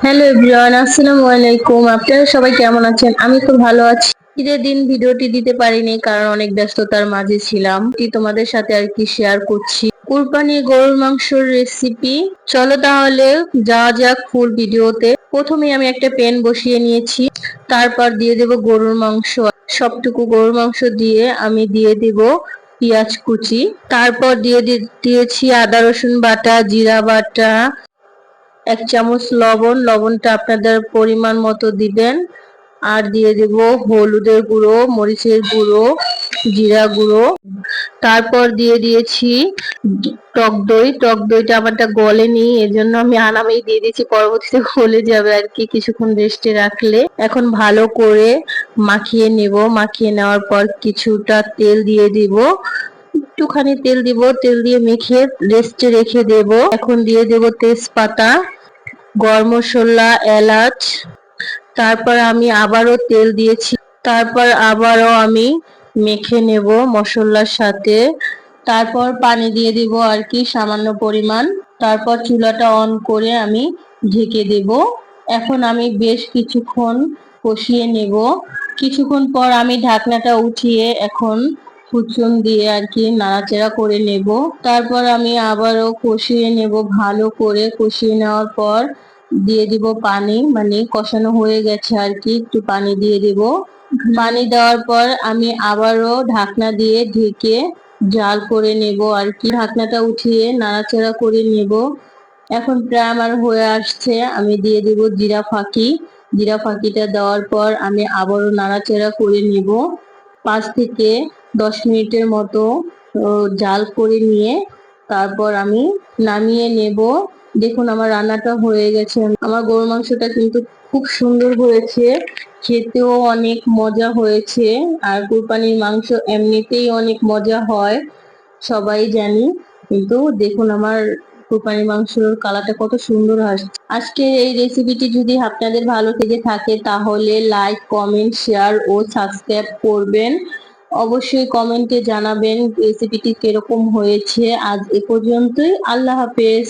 Hello everyone, আসসালামু আলাইকুম। আপনারা সবাই কেমন আছেন? আমি তো ভালো আছি। ঈদের দিন ভিডিওটি দিতে পারিনি, কারণ অনেক ব্যস্ততার মাঝে ছিলাম। তোমাদের সাথে আর কি শেয়ার করছি। কুরবানি গরুর মাংসর রেসিপি চলো তাহলে যাওয়া যাক ফুল ভিডিওতে। প্রথমে আমি একটা প্যান বসিয়ে নিয়েছি। তারপর দিয়ে দেব গরুর মাংস। সবটুকু গরুর মাংস দিয়ে আমি দিয়ে দেব পেঁয়াজ কুচি। তারপর দিয়ে দিয়েছি আদা, রসুন বাটা, জিরা বাটা এক চামচ লবণ, লবণটা আপনাদের পরিমাণ মতো দিবেন। আর দিয়ে দেব হলুদের গুঁড়ো, মরিচের গুঁড়ো, জিরা গুঁড়ো। তারপর দিয়ে দিয়েছি টক দই। টক দইটা আমারটা গলেনি, এজন্য আমি আনামেই দিয়ে দিয়েছি, পরবর্তীতে গলে যাবে আর কি কিছুক্ষণ রেস্টে রাখলে। এখন ভালো করে মাখিয়ে নেব। মাখিয়ে নেওয়ার পর কিছুটা তেল দিয়ে দিব। একটুখানি তেল দিব। তেল দিয়ে মেখে রেস্টে রেখে দেব। এখন দিয়ে দেব তেজপাতা। গরম মশলা এলাচ, তারপর আমি আবারও তেল দিয়েছি, তারপর আবারও আমি মেখে নেব মশলার সাথে, তারপর পানি দিয়ে দিব আর কি সামান্য পরিমাণ, তারপর চুলাটা অন করে আমি ঢেকে দেব। এখন আমি বেশ কিছুক্ষণ কষিয়ে নেব। কিছুক্ষণ পর আমি ঢাকনাটা উঠিয়ে এখন ফুচুন দিয়ে আর কি নাড়াচাড়া করে নেব। তারপর আমি আবারও কষিয়ে নেব ভালো করে। কষিয়ে নেওয়ার পর দিয়ে দিব পানি মানে কষানো হয়ে গেছে আর কি একটু পানি দিয়ে দিব। পানি দেওয়ার পর আমি আবারও ঢাকনা দিয়ে ঢেকে জাল করে নেব আর কি ঢাকনাটা উঠিয়ে নাড়াচাড়া করে নেব। এখন প্রায় আমার হয়ে আসছে, আমি দিয়ে দিব জিরা ফাঁকি। জিরা ফাঁকিটা দেওয়ার পর আমি আবারও নাড়াচাড়া করে নেব। পাঁচ থেকে দশ মিনিটের মতো জাল করে নিয়ে তারপর আমি নামিয়ে নেব। দেখুন, আমার রান্নাটা হয়ে গেছে। আমার গরু মাংসটা কিন্তু খুব সুন্দর হয়েছে। খেতেও অনেক মজা হয়েছে। আর কুরবানির মাংস এমনিতেই অনেক মজা হয়, সবাই জানি। কিন্তু দেখুন, আমার কুরবানির মাংসর কালারটা কত সুন্দর আসছে। আজকে এই রেসিপিটি যদি আপনাদের ভালো থেকে থাকে, তাহলে লাইক কমেন্ট শেয়ার ও সাবস্ক্রাইব করবেন। অবশ্যই কমেন্টে জানাবেন রেসিপিটি কীরকম হয়েছে। আজ এ পর্যন্তই। আল্লাহ হাফেজ।